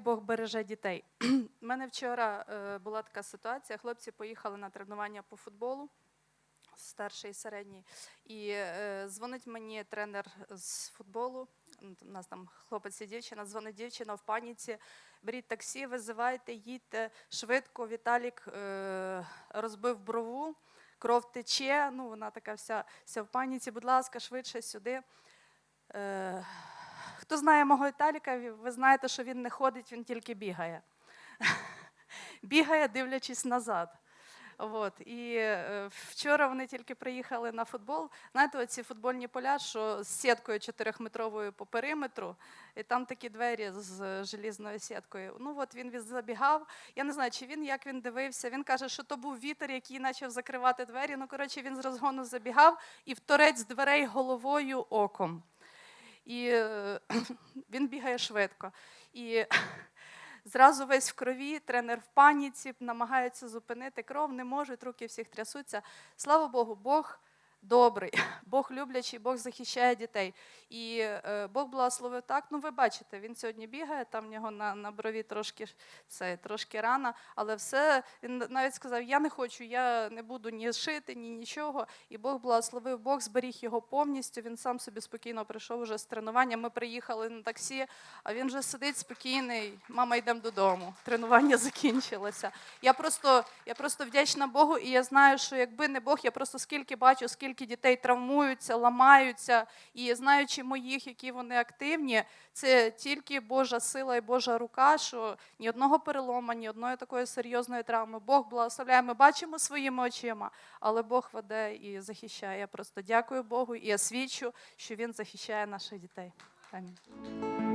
Бог береже дітей. У мене вчора е, була така ситуація. Хлопці поїхали на тренування по футболу, старший і середній. І е, дзвонить мені тренер з футболу. У нас там хлопець і дівчина, дзвонить дівчина в паніці. Беріть таксі, визивайте, їдьте швидко. Віталік е, розбив брову, кров тече. Ну, вона така вся, вся в паніці. Будь ласка, швидше сюди. Хто знає мого Віталіка, ви- ви знаєте, що він не ходить, він тільки бігає. бігає, дивлячись назад. От. І е, вчора вони тільки приїхали на футбол. Знаєте, оці футбольні поля, що з сіткою чотирьохметровою по периметру, і там такі двері з желізною сіткою. Ну от він забігав. Я не знаю, чи він як він дивився. Він каже, що то був вітер, який почав закривати двері. Ну, коротше, він з розгону забігав і в торець дверей головою оком. І е, він бігає швидко. І зразу весь в крові, тренер в паніці, намагається зупинити кров, не можуть, руки всіх трясуться. Слава Богу, Бог добрий, Бог люблячий, Бог захищає дітей. І е, Бог благословив так. Ну, ви бачите, він сьогодні бігає, там в нього на, на брові трошки, це, трошки рана, але все, він навіть сказав: я не хочу, я не буду ні шити, ні нічого. І Бог благословив, Бог зберіг його повністю. Він сам собі спокійно прийшов уже з тренування. Ми приїхали на таксі, а він вже сидить спокійний. Мама, йдемо додому. Тренування закінчилося. Я просто, я просто вдячна Богу, і я знаю, що якби не Бог, я просто скільки бачу, скільки дітей травмуються, ламаються, і знаючи моїх, які вони активні, це тільки Божа сила і Божа рука, що ні одного перелома, ні одної такої серйозної травми. Бог благословляє. Ми бачимо своїми очима, але Бог веде і захищає. Я просто дякую Богу і я свідчу, що Він захищає наших дітей. Амінь.